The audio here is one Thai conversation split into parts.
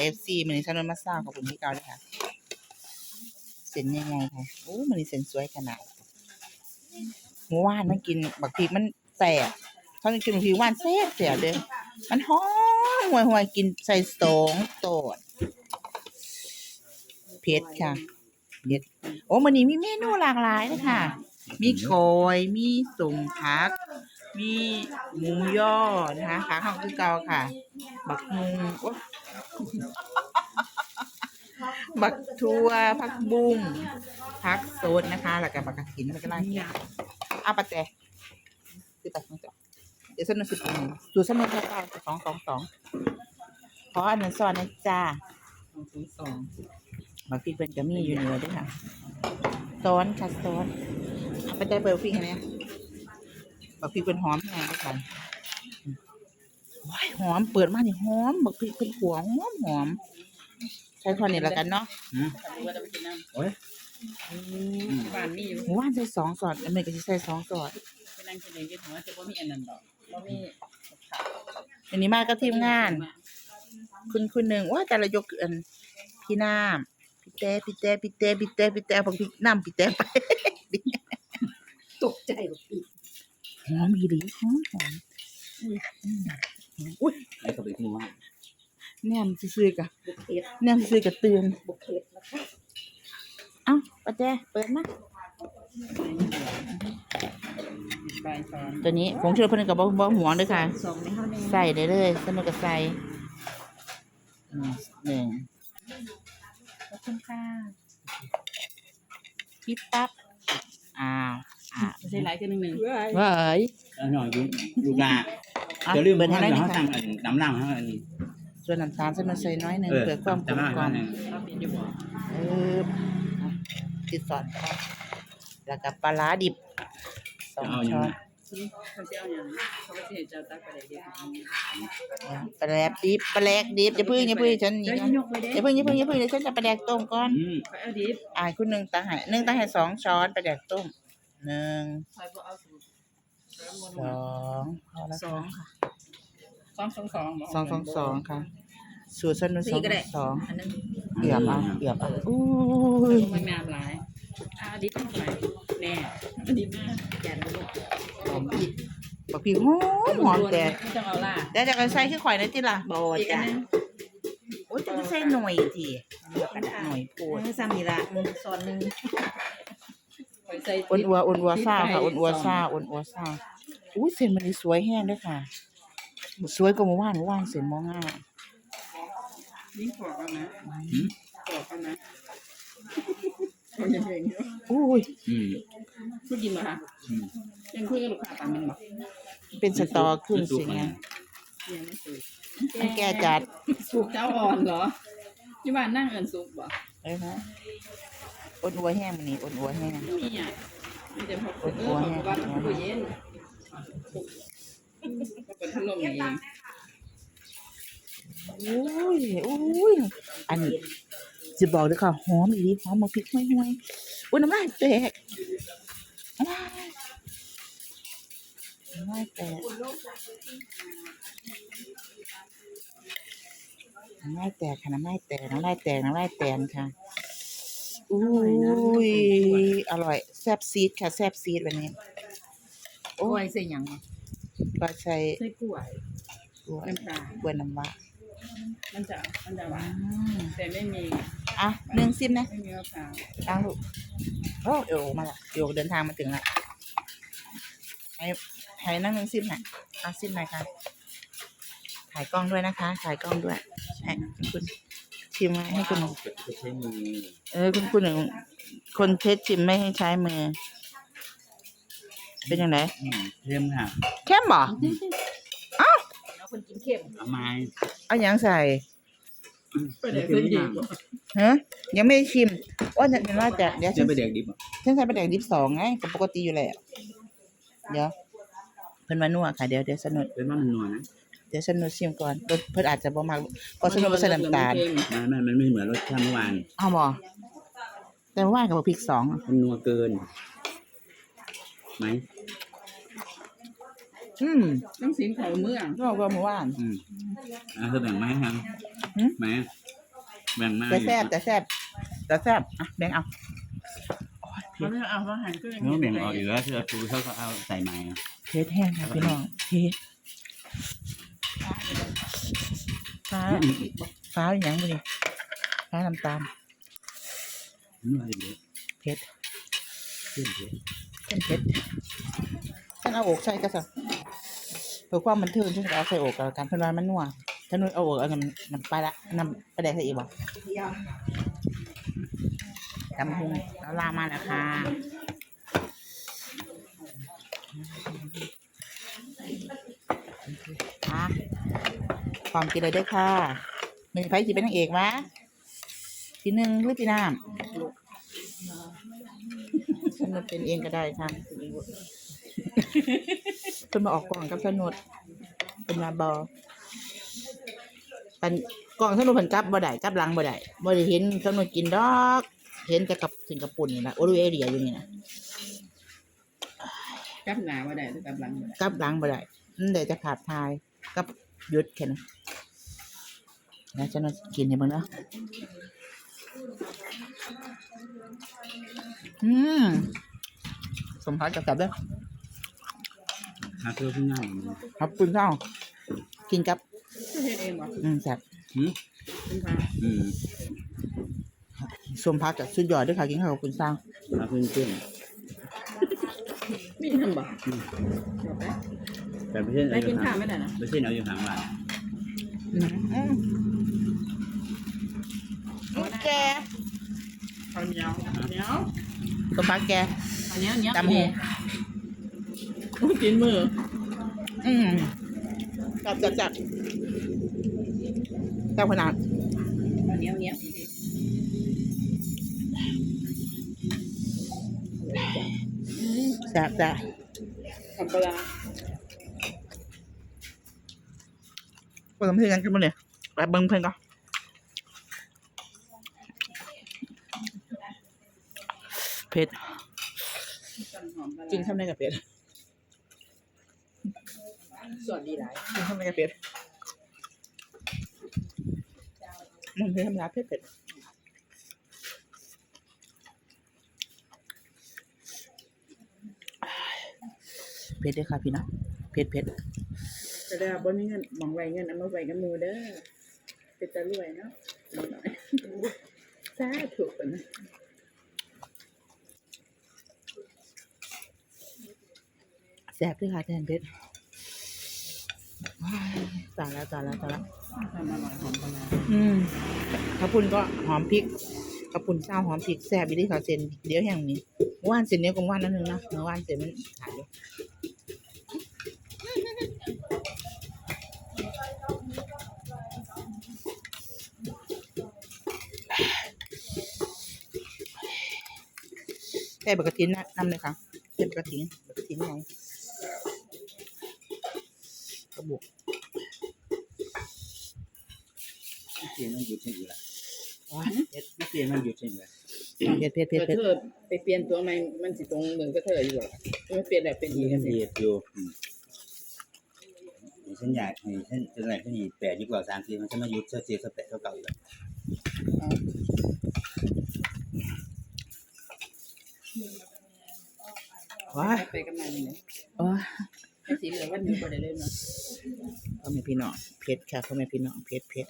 เอฟซีมันนี้ชานนมาสร้างขอบคุณที่เก่าเลยค่ะเส้นยังไงค่ะโอ้มันนี้เส้นสวยขนาดหมูว่านมันกินบักพริกมันแสบตอนนี้กินบักพริกว่านแซ่บแสบเด้อมันหอมห่วยห่วยกินใส่สองโตดเผ็ดค่ะเผ็ดโอ้มันนี้มีเมนูหลากหลายเลยค่ะ มีโกยมีสุ่มผัก มีหมูย่อนะคะขาข้าวคือเก่าค่ะ บักฮุงโอ๊ยบักทัวผักบุ้งผักโซดนะคะ แล้วก็บักกระถินแล้วก็ล่างอาปะแจสิบแปดสองสองเดี๋ยวสนุกสิบหนึ่งดูสนุกแค่เก้าสองสองสองขออันนั้นสอนนะจ้าสองศูนย์สองบักพริกเป็นกระมี่อยู่เหนือด้วยค่ะซ้อนค่ะซ้อนเอาไปได้เบอร์พริกให้เนี่ย บักพริกเป็นหอมแห้งด้วยกันว้ายหอมเปิดมานี่หอมบักพริกเป็นหัวหอมหอมใช้คนนี้ละกันเนาะถ้ารู้ว่าจะไปกินน้ำโอ้ยที่บ้านมีอยู่หมูว่านใส่สองสอดอเมริกาใส่สองสอดไปนั่งกินเองก็ถือว่าจะว่ามีอันนั้นดอกว่ามีผักอันนี้มาก็ทีมงาน คุณคุณหนึ่งว่าแต่ละยกอันพี่น้ำพี่แต่พี่แต่พี่แต่พี่แต่พี่แต่บอกพี่น้ำพี่แต่ไปตกใจแบบอีก หอมอีหลีหอมหอมอุ้ยไอ้เขาไปกินว่าแนมซื่อๆกะบุกเก็ตแนมซื่อๆกะเตือนบุกเก็ตนะคะเอ้าป้าแจเปิดมาใบซ้อนตัวนี้ผงชูรสเพิ่นก็บ่บ่หวงเด้อค่ะสองในห้าในใส่ได้เลยสนุกกับใส่อืมหนึ่งขอบคุณค่ะพี่ปั๊บอ้าว อ่าไม่ใช่หลายกันหนึ่งหนึ่งเว้ยแล้วหน่อยดูดูกาอะจะลืมเปิดให้ให้ได้เรานี่สั่ค่ะงอันน้ำล่างให้อันนี้ส่วนน้ำตาลใส่มาใส่น้อยหนึ่งเออเพื่อความกลมน้ำล่างกล่อมให้เราเปลี่ยนอยู่บ่เอออะติดสอดค่ะแล้วก็ปลาร้าดิบสองเอาอย่างช้อนนี้เขาเจ้าอย่างเขาก็จะเจ้าตักไปเลยเดียวปลาแรกดิบปลาแรกดิบอย่าพึ่งอย่าพึ่งฉันนี่เดี๋ยวนะยกไปเด้อย่าพึ่งอย่าพึ่งอย่าพึ่งเดี๋ยวฉันจะปลาแดกต้มก่อนอืมไปเอาดิบอ่าคุณหนึ่งตังให้หนึ่งตังให้สองช้อนปลาแดกต้ม หนึ่งใส่พวกเอาสูตรสองพอแล้วสองค่ะค่ะสองสองสองสองสองสองค่ะ สูตรสนุนสองสองอันนั้นเกือบอะเกือบอะอู้ยมันงามหลายอาดิบเท่าไหร่แน่ดิบแก่นลูกหอมพริกบักพริกหอมหอมแต่ไม่ต้องเอาล่ะแต่จะใส่คือข่อยนะจิล่ะบอจ้ะโอ้ยจะใส่หน่อยทีเลือกกันหน่อยโปวดซ้ำนี่ละซอนหนึ่งใส่ อ้วนอัวอ้วนอัวซ่าค่ะอ้วนอัวซ่าอ้วนอัวซ่าอุ้ยเส้นมันนี่สวยแห้งด้วยค่ะสวยกว่าเมื่อวานเมื่อวานเส้นมองง่ายยิ่งขอบเอานะขอบเอานะคนยังเพลงอยู่อุ้ยอืมพูดกินเหรอคะอืมยังคุยกับลูกค้าตามเป็นบอกเป็นสตอขึ้นสิไงยังไม่สุกมันแก่จัดสุกเจ้าอ่อนเหรอที่บ้านนั่งเอินสุกบ่เอ้ยนะ อ้วนอัวแห้งมันนี่อ้วนอัวแห้งไม่มีอะมีแต่พวกเออบอกว่าผู้เย็นเป็นพัดลมเองอุ้ยอุ้ยอันนี้จะบอกเลยค่ะหอมอีหลีหอมมาพริกห้วยห้วยอุ้ยน้ำลายแตกน้ำลายแตกน้ำลายแตกค่ะน้ำลายแตกน้ำลายแตกน้ำลายแตนค่ะ อุ้ยอร่อยแซ่บซีดค่ะแซ่บซีดวันนี้โอ้ยใส่หยังก็ใช้ใส่กล้วยกล้วยน้ำปลากล้วยน้ำว้ามันจะมันจะหวาอืนมแต่ไม่มีอะหนึ่งซิมนะไม่มีมะพร้าวตั้งลูกโอ้เอวมาละเอวเดินทางมาถึงละให้ให้นั่งหนึ่งซิมหน่อยเอาซิมหน่อยค่ะถ่ายกล้องด้วยนะคะถ่ายกล้องด้วยให้คุณ ชิมให้คุณจะใช้มือเออคุณคุณหนึ่งคนเทสชิมไม่ให้ใช้มือ เป็นยังไงอืมเค็มค่ะเข้มบ่แล้วคนกินเค็มเอาไม้เอาหยังใส่ไปไหนเส้นดีกว่าฮะยังไม่ได้ชิมว่าจะว่าจะเดี๋ยวฉัจะนไปเด็กดิบอะฉันใช้ปลาแดกดิบสองไงก็ปกติอยู่แล้วเดี๋ยวเพิ่นมานัวค่ะเดี๋ยวเดี๋ยวสนุดเป็นว่ามันนัวนะเดี๋ยวสนุดชิมก่อนเพิ่นเพิ่นอาจจะบ่มักเพราะสนุดบ่ใส่น้ำตาลมันมันมันไม่เหมือนรสชาติเมื่อวานเอาบ่แต่ว่ากับพริกสองอะมันนัวเกินไหมอืมต้องสินเขาเมืองนัวกว่าเมื่อวานอืมอะเธอแบ่งมาให้ทางหืมไหมแบ่งมากแต่แซ่บแต่แซ่บแต่แซ่บอะแบ่งเอาโอ้ยเขาไม่เอาอาหารก็ยังเนื้อแบ่งออกอยู่แล้วที่เราปูเขาก็เอาใส่ใหม่อะเผ็ดแห้งค่ะพี่น้องเผ็ด ฟ้า ฟ้าอหย่างบ่นี่ฟ้าน้ำตาลเนื้อเยอะเผ็ดเส้นเยอะเส้นเผ็ดฉันเอาอกใส่ก็สักเพื่อความบันเทิงฉันก็เอาใส่อกกับการเพิ่นว่ามันนัวถ้านุ่นเอาอกเอาน้ำน้ำปลาละน้ำปลาแดกใส่อีกบ่ตำพุงแล้วลามาแล้วค่ะค่ะ ความกินเลยได้อค่ะหนึ่งไผ่จีเป็นนางเอกวะปีหนึ่งหรือปีน้ำสนุดเป็นเองก็ได้ค่ะเพิ่นมาออกกล่องกับสนุดเป็นมาบอปันกล่องสนุดเพิ่นกลับบ่ได้กลับหลังบ่ได้บ่ได้เห็นสนุดกินดอก เห็นแต่กับถึงกับปุ่นนี่นะโอรูเอเรียอยู่นี่นะกลับหนามาได้หรือกลับหลังมาได้กลับหลังบ่ได้นั่นเดี๋ยวจะขาดทายกับห ยุดแค่นั้นแล้วสนุดกินให้เบิ่งเนาะอืมสมพักกับกับเด้อหาเพื่อเพิ่งง่ายครับคุณเจ้ากินกับก็เฮ็ดเองบ่อืมแซ่บหืมเป็นพาอืมสมพักกับสุดยอดด้วยค่ะกินข้าวกับคุณสร้างหาเพื่อนเพื่อนมีทำบ่จบ แล้วแต่ไม่ใช่ไปเอาอกิยู่นข้าห่าวงไม่ได้นะไม่ใช่เอาอยู่ห่างบ้านอืมอืมแกข้าวเหนียวข้าวเหนียวสมพักแกข้าวเหนียวเหนียวตำหูโอ้ยกินมือ อืมจับจับจับจับขนาดข้าวเหนียวเหนียวแซ่บจ้ะทำปลา เปิดเพื่อนกันกินมาเลยไปเบิ้งเพื่อนก็เผ็ดต้นหอมปลากินข้าวในกับเป็ดสดดีหลายกินข้าวในกับเป็ดมันเป็นธรรมดาเผ็ดเผ็ดเผ็ดด้วยค่ะพี่น้องเผ็ดเผ็ด จะได้บ่มีเงินหมองไว้เงินเอามาไว้กับหมูเด้อเป็นตะรวยเนาะบ่น้อยสาธุปะนะแซ่บด้วยค่ะแทนเผ็ดว้ายตายแล้วตายแล้วตายแล้วทำอร่อยหอมปลาอืมข้าวปุ้นก็หอมพริกข้าวปุ้นเศร้าหอมพริกแซ่บอีดีข้าวเส้นเดี๋ยวแห่งนี้ว่านเส้นเนี้ยกว่าว่านนั่นนึงนะเมื่อว่านเส้นมันขายอยู่ ใส่บักกะทินนะนำเลยค่ะใส่บักกะทินบักกะทินไงกระบุกเปลี่ยนมันหยุดเช่นอยู่ละว้ายเผ็ดเปลี่ยนมันหยุดเช่นอยู่ละเผ็ดเผ็ดเผ็ดเกิดเผ็ดเธอไปเปลี่ยนตัวใหม่มันสิตรงเหมือนก็เธออยู่หรอไม่เปลี่ยนแบบเป็นอีกมักันนสิเหยียดอยู่อืมฉันอยากให้ฉันจะไหนฉันอีแปดดีกว่าสามทีมันจะมาหยุดเสื้อเสียสเปดเท่าเก่าอยู่แล้ ว้าไปกันมาเลยโอ้ยไอ้สีเหลืองวันนี้ก็ได้เล่นเนาะพ่อแม่พี่น้องเผ็ดค่ะพ่อแม่พี่น้องเผ็ดเผ็ด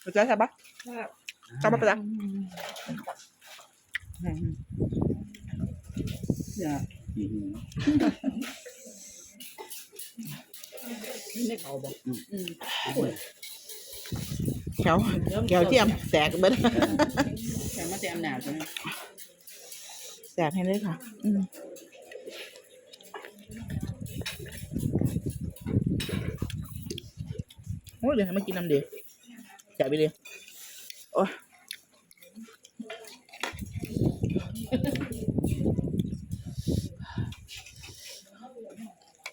เข้าใจใช่ปะชอบปะจ๊ะอืมอย่าอืม ไม่เขาบอกอืมแถวแถวเทียมแตกเบิ้ลแข่งมาแต่อำนาจใช่ไหมแตกให้เลยค่ะ อืมโอ้ยเดี๋ยวให้มากินน้ำเดียวแจกไปเลยโอ้ย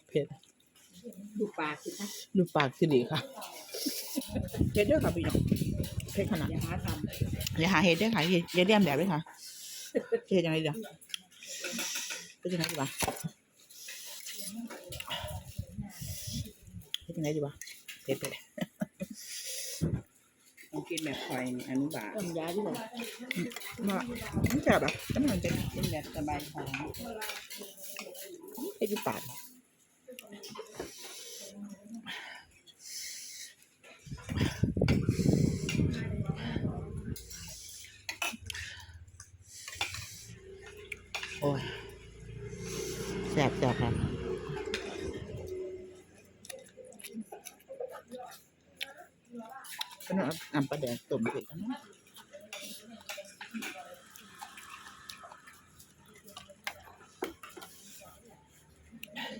เผ็ดดู ปากสิคะดูปากสิริค่ะเฮ็ดด้วยค่ะพี่น้องเผ็ดขนาดอย่าหาทอย่าหาเฮ็ดด้วยค่ะเฮ็ดอย่าเลี่ยมแบบด้วยค่ะเฮ็ดยังไงเดี๋ยวำเป็นยังไงดีวะเป็นยังไงดีวะเผ็ดเผ็ดต้องกินแบบคอยนี่อนุบาลต้มยาดีกว่ามาไม่จับอะก็มันเป็นกินแบบสบายท้องไอ้ที่ปาดโอ้ยแสบแสบครับก็ต้องเอาน้ำปลาแดงต้ มเผ็ดนะ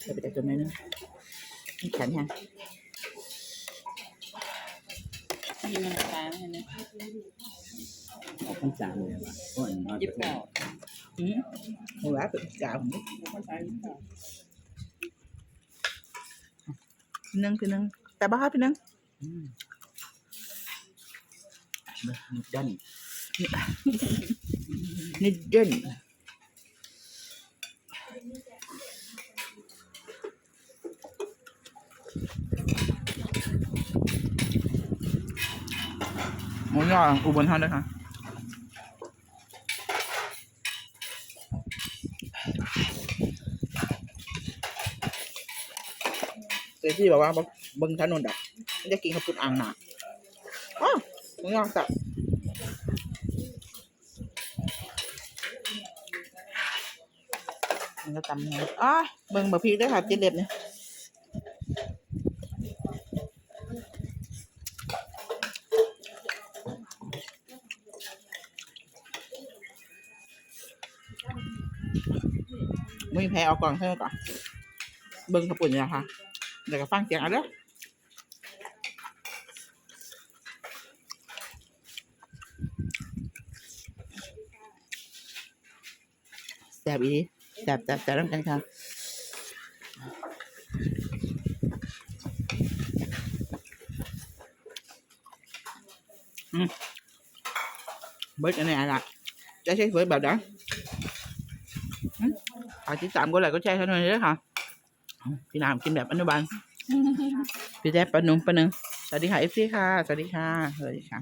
ใส่ไปแต่ตัวน้อยนึงนี่แข็งยังมีมันตาไหมเนี่ยออกพรรษาเลยว่ะเพราะอันน้อยยิบประเปเทล่าศอืมหัวเป็นกาวผมคนตายยิบเปล่าพี่นึงพี่นึงแต่บ้าพี่นึงอืม นิดดันนิดเด่นหมูย่ออุบลเท่าด้วยค่ะเจ๊ที่บอกว่าเบิ้งถนนดับไม่ได้กินข้าวปุ้นอ่างหนา อ้าวหมูย่อสับมันก็ตำไงอ๋อเบิ่งบะพริกด้วยค่ะเจ็ดเล็บเนี่ยมือแพ้เอากล่องใช่ไหมก่อน เบิ่งขปุ่นเนี่ยค่ะเดี๋ยวก็ฟังเสียงเอะเด้อแซ่บอีแซ่บแซ่บแซ่บน้ำกันค่ะอืมเบิร์ดอันไหนอะจะใช้เบิร์ดแบบนั้นอืมฝากติดตามก็ไลค์ก็แชร์กันหน่อยด้วยค่ะเอาพี่นามกินแบบอนุบาลพี่แจ๊บปะนุงปะนึงสวัสดีค่ะเอฟซีค่ะสวัสดีค่ะสวัสดีค่ะ